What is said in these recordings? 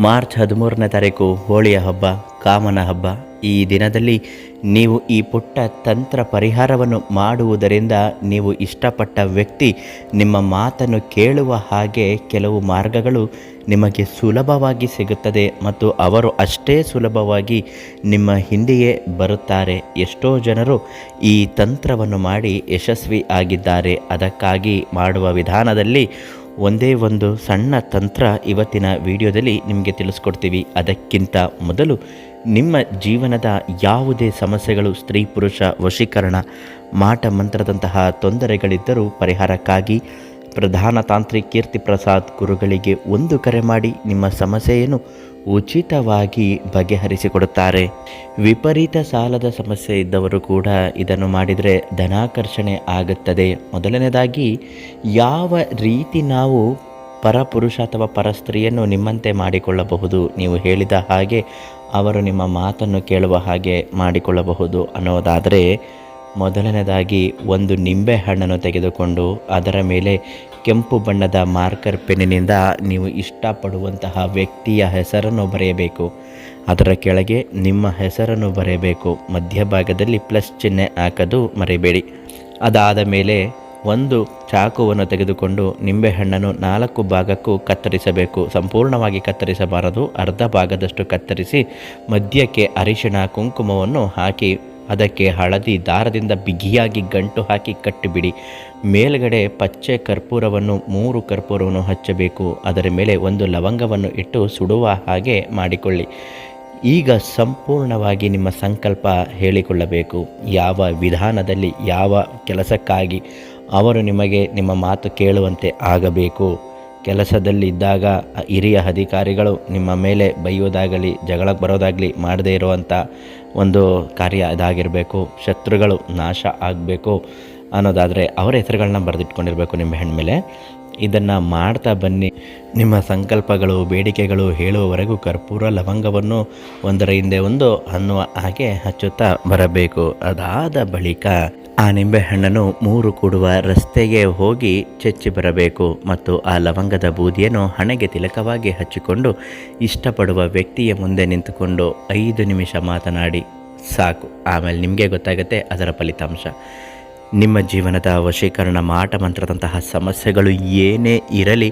March ಹದಿಮೂರನೇ ತಾರೀಕು ಹೋಳಿಯ ಹಬ್ಬ, ಕಾಮನ ಹಬ್ಬ. ಈ ದಿನದಲ್ಲಿ ನೀವು ಈ ಪುಟ್ಟ ತಂತ್ರ ಪರಿಹಾರವನ್ನು ಮಾಡುವುದರಿಂದ ನೀವು ಇಷ್ಟಪಟ್ಟ ವ್ಯಕ್ತಿ ನಿಮ್ಮ ಮಾತನ್ನು ಕೇಳುವ ಹಾಗೆ ಕೆಲವು ಮಾರ್ಗಗಳು ನಿಮಗೆ ಸುಲಭವಾಗಿ ಸಿಗುತ್ತದೆ ಮತ್ತು ಅವರು ಅಷ್ಟೇ ಸುಲಭವಾಗಿ ನಿಮ್ಮ ಹಿಂದೆಯೇ ಬರುತ್ತಾರೆ. ಎಷ್ಟೋ ಜನರು ಈ ತಂತ್ರವನ್ನು ಮಾಡಿ ಯಶಸ್ವಿ ಆಗಿದ್ದಾರೆ. ಅದಕ್ಕಾಗಿ ಮಾಡುವ ವಿಧಾನದಲ್ಲಿ ಒಂದೇ ಒಂದು ಸಣ್ಣ ತಂತ್ರ ಇವತ್ತಿನ ವಿಡಿಯೋದಲ್ಲಿ ನಿಮಗೆ ತಿಳಿಸ್ಕೊಡ್ತೀವಿ. ಅದಕ್ಕಿಂತ ಮೊದಲು ನಿಮ್ಮ ಜೀವನದ ಯಾವುದೇ ಸಮಸ್ಯೆಗಳು, ಸ್ತ್ರೀ, ಪುರುಷ, ವಶೀಕರಣ, ಮಾಟ ಮಂತ್ರದಂತಹ ತೊಂದರೆಗಳಿದ್ದರೂ ಪರಿಹಾರಕ್ಕಾಗಿ ಪ್ರಧಾನ ತಾಂತ್ರಿ ಕೀರ್ತಿ ಪ್ರಸಾದ್ ಗುರುಗಳಿಗೆ ಒಂದು ಕರೆ ಮಾಡಿ ನಿಮ್ಮ ಸಮಸ್ಯೆಯನ್ನು ಉಚಿತವಾಗಿ ಬಗೆಹರಿಸಿಕೊಡುತ್ತಾರೆ. ವಿಪರೀತ ಸಾಲದ ಸಮಸ್ಯೆ ಇದ್ದವರು ಕೂಡ ಇದನ್ನು ಮಾಡಿದರೆ ಧನಾಕರ್ಷಣೆ ಆಗುತ್ತದೆ. ಮೊದಲನೇದಾಗಿ, ಯಾವ ರೀತಿ ನಾವು ಪರಪುರುಷ ಅಥವಾ ಪರಸ್ತ್ರೀಯನ್ನು ನಿಮ್ಮಂತೆ ಮಾಡಿಕೊಳ್ಳಬಹುದು? ನೀವು ಹೇಳಿದ ಹಾಗೆ ಅವರು ನಿಮ್ಮ ಮಾತನ್ನು ಕೇಳುವ ಹಾಗೆ ಮಾಡಿಕೊಳ್ಳಬಹುದು ಅನ್ನೋದಾದರೆ ಮೊದಲನೇದಾಗಿ ಒಂದು ನಿಂಬೆ ಹಣ್ಣನ್ನು ತೆಗೆದುಕೊಂಡು ಅದರ ಮೇಲೆ ಕೆಂಪು ಬಣ್ಣದ ಮಾರ್ಕರ್ ಪೆನ್ನಿನಿಂದ ನೀವು ಇಷ್ಟಪಡುವಂತಹ ವ್ಯಕ್ತಿಯ ಹೆಸರನ್ನು ಬರೆಯಬೇಕು. ಅದರ ಕೆಳಗೆ ನಿಮ್ಮ ಹೆಸರನ್ನು ಬರೆಯಬೇಕು. ಮಧ್ಯಭಾಗದಲ್ಲಿ ಪ್ಲಸ್ ಚಿಹ್ನೆ ಹಾಕೋದು ಮರೆಯಬೇಡಿ ಅದಾದ ಮೇಲೆ ಒಂದು ಚಾಕುವನ್ನು ತೆಗೆದುಕೊಂಡು ನಿಂಬೆಹಣ್ಣನ್ನು ನಾಲ್ಕು ಭಾಗಕ್ಕೂ ಕತ್ತರಿಸಬೇಕು. ಸಂಪೂರ್ಣವಾಗಿ ಕತ್ತರಿಸಬಾರದು. ಅರ್ಧ ಭಾಗದಷ್ಟು ಕತ್ತರಿಸಿ ಮಧ್ಯಕ್ಕೆ ಅರಿಶಿಣ, ಕುಂಕುಮವನ್ನು ಹಾಕಿ ಅದಕ್ಕೆ ಹಳದಿ ದಾರದಿಂದ ಬಿಗಿಯಾಗಿ ಗಂಟು ಹಾಕಿ ಕಟ್ಟಿಬಿಡಿ. ಮೇಲ್ಗಡೆ ಪಚ್ಚೆ ಕರ್ಪೂರವನ್ನು ಮೂರು ಕರ್ಪೂರವನ್ನು ಹಚ್ಚಬೇಕು. ಅದರ ಮೇಲೆ ಒಂದು ಲವಂಗವನ್ನು ಇಟ್ಟು ಸುಡುವ ಹಾಗೆ ಮಾಡಿಕೊಳ್ಳಿ. ಈಗ ಸಂಪೂರ್ಣವಾಗಿ ನಿಮ್ಮ ಸಂಕಲ್ಪ ಹೇಳಿಕೊಳ್ಳಬೇಕು. ಯಾವ ವಿಧಾನದಲ್ಲಿ ಯಾವ ಕೆಲಸಕ್ಕಾಗಿ ಅವರು ನಿಮಗೆ ನಿಮ್ಮ ಮಾತು ಕೇಳುವಂತೆ ಆಗಬೇಕು. ಕೆಲಸದಲ್ಲಿದ್ದಾಗ ಹಿರಿಯ ಅಧಿಕಾರಿಗಳು ನಿಮ್ಮ ಮೇಲೆ ಬೈಯೋದಾಗಲಿ, ಜಗಳಕ್ಕೆ ಬರೋದಾಗಲಿ ಮಾಡದೇ ಇರುವಂಥ ಒಂದು ಕಾರ್ಯ ಇದಾಗಿರಬೇಕು ಶತ್ರುಗಳು ನಾಶ ಆಗಬೇಕು ಅನ್ನೋದಾದರೆ ಅವರ ಹೆಸರುಗಳನ್ನ ಬರೆದಿಟ್ಕೊಂಡಿರಬೇಕು ನಿಮ್ಮ ಹೆಣ್ಮೇಲೆ ಇದನ್ನು ಮಾಡ್ತಾ ಬನ್ನಿ. ನಿಮ್ಮ ಸಂಕಲ್ಪಗಳು, ಬೇಡಿಕೆಗಳು ಹೇಳುವವರೆಗೂ ಕರ್ಪೂರ ಲವಂಗವನ್ನು ಒಂದರ ಹಿಂದೆ ಒಂದು ಅನ್ನುವ ಹಾಗೆ ಹಚ್ಚುತ್ತಾ ಬರಬೇಕು. ಅದಾದ ಬಳಿಕ ಆ ನಿಂಬೆಹಣ್ಣನ್ನು ಮೂರು ಕೂಡುವ ರಸ್ತೆಗೆ ಹೋಗಿ ಚೆಚ್ಚಿ ಬರಬೇಕು ಮತ್ತು ಆ ಲವಂಗದ ಬೂದಿಯನ್ನು ಹಣೆಗೆ ತಿಲಕವಾಗಿ ಹಚ್ಚಿಕೊಂಡು ಇಷ್ಟಪಡುವ ವ್ಯಕ್ತಿಯ ಮುಂದೆ ನಿಂತುಕೊಂಡು ಐದು ನಿಮಿಷ ಮಾತನಾಡಿ, ಸಾಕು, ಆಮೇಲೆ ನಿಮಗೆ ಗೊತ್ತಾಗುತ್ತೆ ಅದರ ಫಲಿತಾಂಶ. ನಿಮ್ಮ ಜೀವನದ ವಶೀಕರಣ ಮಾಟ ಮಂತ್ರದಂತಹ ಸಮಸ್ಯೆಗಳು ಏನೇ ಇರಲಿ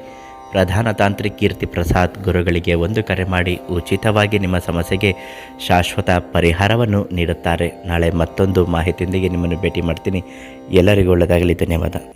ಪ್ರಧಾನ ತಾಂತ್ರಿಕ ಕೀರ್ತಿ ಪ್ರಸಾದ್ ಗುರುಗಳಿಗೆ ಒಂದು ಕರೆ ಮಾಡಿ ಉಚಿತವಾಗಿ ನಿಮ್ಮ ಸಮಸ್ಯೆಗೆ ಶಾಶ್ವತ ಪರಿಹಾರವನ್ನು ನೀಡುತ್ತಾರೆ. ನಾಳೆ ಮತ್ತೊಂದು ಮಾಹಿತಿಯೊಂದಿಗೆ ನಿಮ್ಮನ್ನು ಭೇಟಿ ಮಾಡ್ತೀನಿ. ಎಲ್ಲರಿಗೂ ಒಳ್ಳೆಯದಾಗಲಿ. ಧನ್ಯವಾದ.